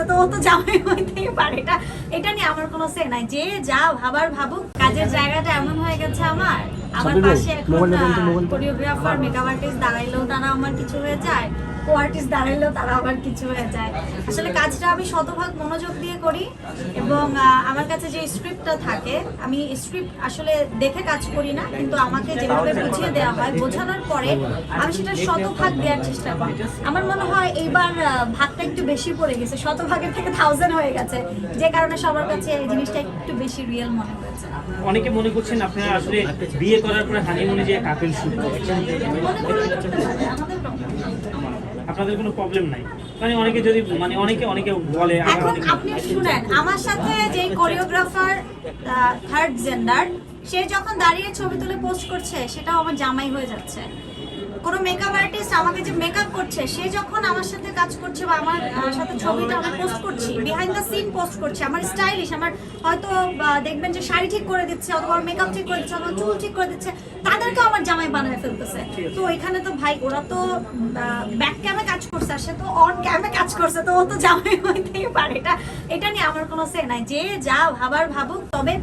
করছে তো ও তো জামাই হইতেই পারে। এটা এটা নিয়ে আমার কোনো সে নাই। যে যা ভাবার ভাবুক কাজের জায়গাটা এমন হয়ে গেছে আমার। আমার পাশে এখন। কোরিওগ্রাফার মেকআপ আর্টিস্ট দাঁড়াইলেও তারা আমার কিছু হয়ে যায়। কো আর্টিস্ট দাঁড়াইলেও তারা আবার কিছু হয়ে যায়। আসলে কাজটা আমি শতভাগ মনোযোগ দিয়ে করি এবং আমার কাছে যে স্ক্রিপ্টটা থাকে আমি স্ক্রিপ্ট আসলে দেখে কাজ করি না কিন্তু আমাকে যেভাবে বুঝিয়ে দেওয়া হয় বোঝানোর পরে আমি সেটা শতভাগ দেওয়ার চেষ্টা করি। আমার মনে হয় এইবার ভাগটা একটু বেশি পড়ে গেছে শতভাগের থেকে থাউজেন্ড হয়ে গেছে। যে কারণে সবার কাছে এই জিনিসটা একটু বেশি রিয়েল মনে হয়েছে। অনেকে মনে করছেন আপনারা আসলে বিয়ে করার পরে হানিমুনে যে কাপেল করলে আমাদের। আপনাদের কোনো প্রবলেম নাই। মানে অনেকে যদি মানে অনেকে অনেকে বলে এখন আপনি শুনেন আমার সাথে যে কোরিওগ্রাফার থার্ড জেন্ডার সে যখন দাঁড়িয়ে ছবি তুলে পোস্ট করছে সেটাও আমার জামাই হয়ে যাচ্ছে। কোনো মেকআপ আর্টিস্ট আমাকে যে মেকআপ করছে, সে যখন আমার সাথে কাজ করছে বা আমার সাথে ছবিটা আমি পোস্ট করছি বিহাইন্ড দ্য সিন পোস্ট করছি, আমার স্টাইলিশ আমার হয়তো দেখবেন যে শাড়ি ঠিক করে দিচ্ছে, অথবা মেকআপ ঠিক করে দিচ্ছে, অথবা চুল ঠিক করে দিচ্ছে, তাদেরকেও আমার জামাই বানিয়ে ফেলতেছে। তো এখানে তো ভাই, ওরা তো ব্যাক ক্যামে কাজ করছে, আর সে তো অন ক্যামে কাজ করছে, তো ও তো জামাই হইতেই পারে। এটা এটা নিয়ে আমার কোনো সে নাই। যে যা ভাবার ভাবুক, তবে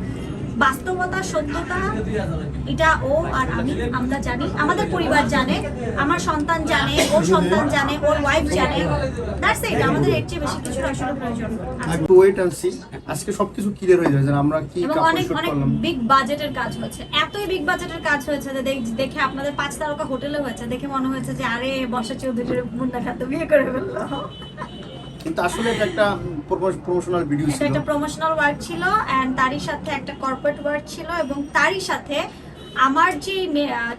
বাস্তবতা সত্যতা এটা ও আর আমি আমরা জানি। আমাদের পরিবার জানে আমার সন্তান জানে ওর সন্তান জানে ওর ওয়াইফ জানে। দ্যাটস ইট আমাদের এর চেয়ে বেশি কিছু আসলে প্রয়োজন একটু ওয়েট অ্যান্ড সি আজকে সবকিছু ক্লিয়ার হয়ে যাবে আমরা কি অনেক অনেক বিগ বাজেটের কাজ হয়েছে এতই বিগ বাজেটের কাজ হয়েছে যে দেখ- দেখে আপনাদের পাঁচ তারকা হোটেলে হয়েছে দেখে মনে হয়েছে যে আরে বর্ষা চৌধুরীর মুন্ডা খাদ্য বিয়ে করে ফেলল। কিন্তু আসলে এটা একটা প্রমোশনাল ভিডিও ছিল। একটা প্রমোশনাল ওয়ার্ক ছিল অ্যান্ড তারই সাথে একটা কর্পোরেট ওয়ার্ক ছিল এবং তারই সাথে আমার যে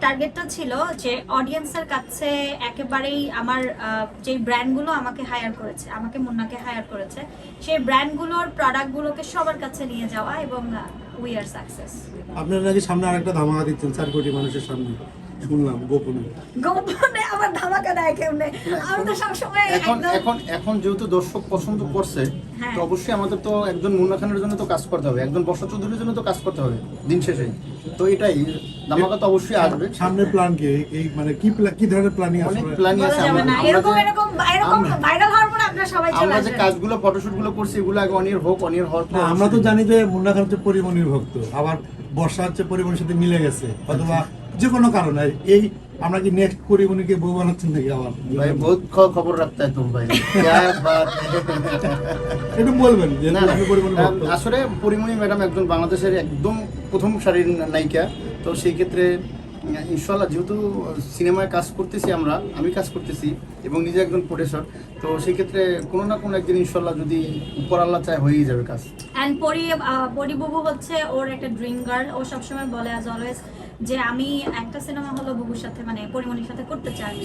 টার্গেটটা ছিল যে অডিয়েন্সের কাছে একেবারেই আমার যে ব্র্যান্ডগুলো আমাকে হায়ার করেছে আমাকে মুন্নাকে হায়ার করেছে সেই ব্র্যান্ডগুলোর প্রোডাক্টগুলোকে সবার কাছে নিয়ে যাওয়া এবং উই আর সাকসেস আপনারা নাকি সামনে আরেকটা ধামাকা দিচ্ছেন চার কোটি মানুষের সামনে। শুনলাম গোপনে। গোপনে আবার ধামাকা দেয় কেমনে? আমি তো সবসময় এখন এখন এখন যেহেতু দর্শক পছন্দ করছে হ্যাঁ। তো অবশ্যই আমাদের তো একজন মুন্না খানের জন্য তো কাজ করতে হবে একজন বর্ষা চৌধুরীর জন্য তো কাজ করতে হবে দিন শেষে। তো এটাই ধামাকা তো অবশ্যই আসবে। সামনের প্ল্যান কি? এই মানে কি কি ধরনের প্ল্যানিং অনেক আছে প্ল্যানিং আছে আমরা এরকম যে- এরকম এরকম ভাইরাল হওয়ার পরে আপনারা সবাই চলে আমরা যে কাজগুলো ফটোশুটগুলো করছি এগুলো আগে অনির হোক অনির হওয়ার পর আমরা তো জানি যে মুন্না খান হচ্ছে পরিমণির ভক্ত আবার বর্ষা হচ্ছে পরিমণির সাথে মিলে গেছে অথবা যে কোনো কারণে এই আমরা কি নেক্সট পরিমণিকে বউ বানাচ্ছেন নাকি আবার? বহুত খবর রাখতে হয় তুমি একটু বলবেন যে না আসলে পরিমণি ম্যাডাম একজন বাংলাদেশের একদম প্রথম সারির নায়িকা তো সেই ক্ষেত্রে ইনশাল্লাহ যেহেতু সিনেমায় কাজ করতেছি আমরা আমি কাজ করতেছি এবং নিজে একজন প্রোডিউসার তো সেই ক্ষেত্রে কোনো না কোনো একদিন ইনশাল্লাহ যদি উপর আল্লাহ চায় হয়েই যাবে কাজ। অ্যান্ড পরি পরিবু হচ্ছে ওর একটা ড্রিম গার্ল ও সবসময় বলে অ্যাজ অলওয়েজ যে আমি একটা সিনেমা হলো বুবুর সাথে মানে পরিমণির সাথে করতে চাই।